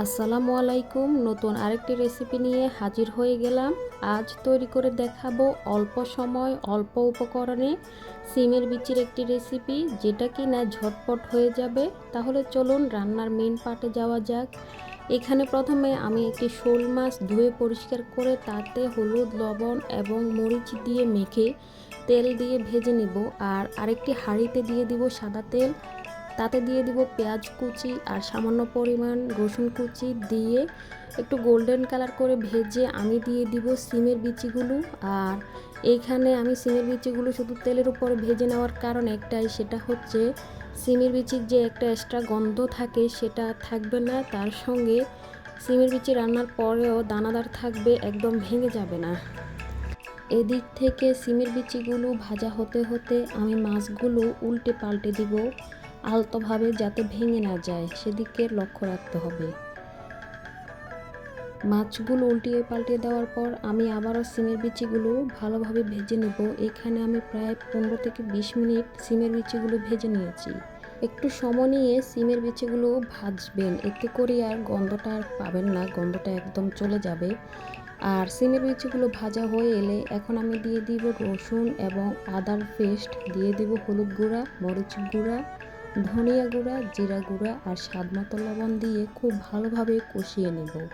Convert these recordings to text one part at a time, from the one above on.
আসসালামু আলাইকুম, নতুন আরেকটি রেসিপি নিয়ে হাজির হয়ে গেলাম। আজ তৈরি করে দেখাবো অল্প সময়, অল্প উপকরণে সিমের বিচির একটি রেসিপি যেটা কি না ঝটপট হয়ে যাবে। তাহলে চলুন রান্নার মেন পার্টে যাওয়া যাক। এখানে প্রথমে আমি একটি শোল মাছ ধুয়ে পরিষ্কার করে তাতে হলুদ, লবণ এবং মরিচ দিয়ে মেখে তেল দিয়ে ভেজে নেব। আর আরেকটি হাঁড়িতে দিয়ে দিব সাদা তেল। তাতে দিয়ে দিব পেঁয়াজ কুচি আর সামান্য পরিমাণ রসুন কুচি দিয়ে একটু গোল্ডেন কালার করে ভেজে আমি দিয়ে দিব সিমের বিচিগুলো। আর এইখানে আমি সিমের বিচিগুলো শুধু তেলের উপরে ভেজে নেওয়ার কারণ একটাই, সেটা হচ্ছে সিমের বিচির যে একটা এক্সট্রা গন্ধ থাকে সেটা থাকবে না, তার সঙ্গে সিমের বিচি রান্নার পরেও দানাদার থাকবে, একদম ভেঙে যাবে না। এদিক থেকে সিমের বিচিগুলো ভাজা হতে হতে আমি মাছগুলো উল্টে পাল্টে দিব। আলতোভাবে যাতে ভেঙে না যায়, সেদিকে লক্ষ্য রাখতে হবে। মাছগুলো উল্টিয়ে পাল্টিয়ে দেওয়ার পর আমি আবারও সিমের বিচিগুলো ভালোভাবে ভেজে নেব। এখানে আমি প্রায় পনেরো থেকে বিশ মিনিট সিমের বিচিগুলো ভেজে নিয়েছি। একটু সময় নিয়ে সিমের বিচিগুলো ভাজবেন। এতে করে আর গন্ধটা আর পাবেন না, গন্ধটা একদম চলে যাবে। আর সিমের বিচিগুলো ভাজা হয়ে এলে এখন আমি দিয়ে দিব রসুন এবং আদার পেস্ট। দিয়ে দিব হলুদ গুঁড়া, মরিচ গুঁড়া ধনিয়া গুঁড়া, জিরা গুঁড়া আর স্বাদ মতো লবণ দিয়ে খুব ভালোভাবে কষিয়ে নেব।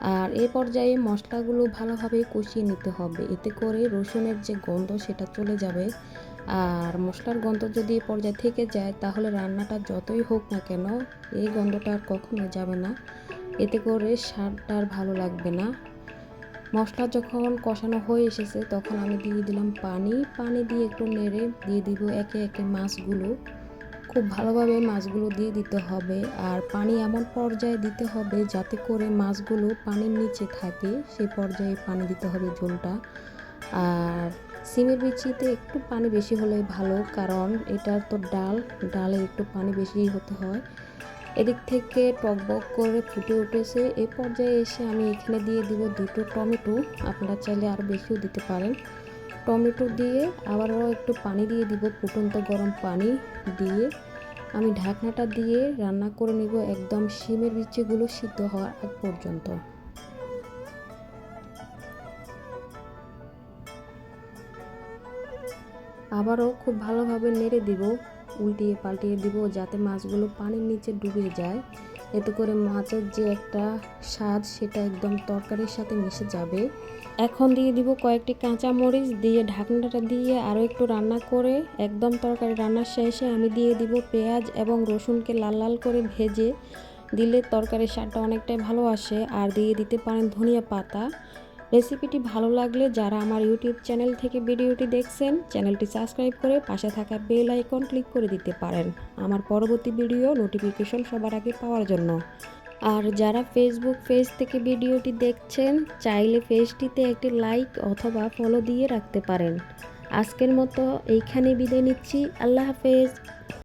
আর এ পর্যায়ে মশলাগুলো ভালোভাবে কষিয়ে নিতে হবে। এতে করে রসুনের যে গন্ধ সেটা চলে যাবে। আর মশলার গন্ধ যদি এ পর্যায়ে থেকে যায়, তাহলে রান্নাটা যতই হোক না কেন এই গন্ধটা আর কখনো যাবে না। এতে করে স্বাদটা আর ভালো লাগবে না। মশলা যখন কষানো হয়ে এসেছে, তখন আমি দিয়ে দিলাম পানি। পানি দিয়ে একটু নেড়ে দিয়ে দিব একে একে মাছগুলো। খুব ভালোভাবে মাছগুলো দিয়ে দিতে হবে আর পানি এমন পর্যায়ে দিতে হবে যাতে করে মাছগুলো পানির নিচে থাকে সেই পর্যায়ে পানি দিতে হবে ঝোলটা আর সিমের বিচিতে একটু পানি বেশি হলে ভালো, কারণ এটা তো ডাল, ডালে একটু পানি বেশি হতে হয়। এদিক থেকে টক টকবক করে ফুটে উঠেছে। এ পর্যায়ে এসে আমি এখানে দিয়ে দিব দুটো টমেটো, আপনারা চাইলে আরও বেশিও দিতে পারেন। টমেটো দিয়ে আবারও একটু পানি দিয়ে দিব, ফুটন্ত গরম পানি দিয়ে। আমি ঢাকনাটা দিয়ে রান্না করে নিব একদম শিমের বিচিগুলো সিদ্ধ হওয়ার আগ পর্যন্ত। আবারও খুব ভালোভাবে নেড়ে দিব, উল্টিয়ে পাল্টিয়ে দিব যাতে মাছগুলো পানির নিচে ডুবে যায়। এতে করে মাছের যে একটা স্বাদ, সেটা একদম তরকারির সাথে মিশে যাবে। এখন দিয়ে দিব কয়েকটি কাঁচা মরিচ দিয়ে ঢাকনাটা দিয়ে আরও একটু রান্না করে একদম তরকারি রান্নার শেষে আমি দিয়ে দিব পেঁয়াজ এবং রসুনকে লাল লাল করে ভেজে দিলে তরকারির স্বাদটা অনেকটাই ভালো আসে। আর দিয়ে দিতে পারেন ধনিয়া পাতা। রেসিপিটি ভালো লাগলে যারা আমার ইউটিউব চ্যানেল থেকে ভিডিওটি দেখছেন, চ্যানেলটি সাবস্ক্রাইব করে পাশে থাকা বেল আইকন ক্লিক করে দিতে পারেন। আমার পরবর্তী ভিডিও নোটিফিকেশন সবার আগে পাওয়ার জন্য। আর যারা ফেসবুক পেজ থেকে ভিডিওটি দেখছেন, চাইলে পেজটিতে একটি লাইক অথবা ফলো দিয়ে রাখতে পারেন। আজকের মতো এইখানে বিদায় নিচ্ছি। আল্লাহ হাফেজ।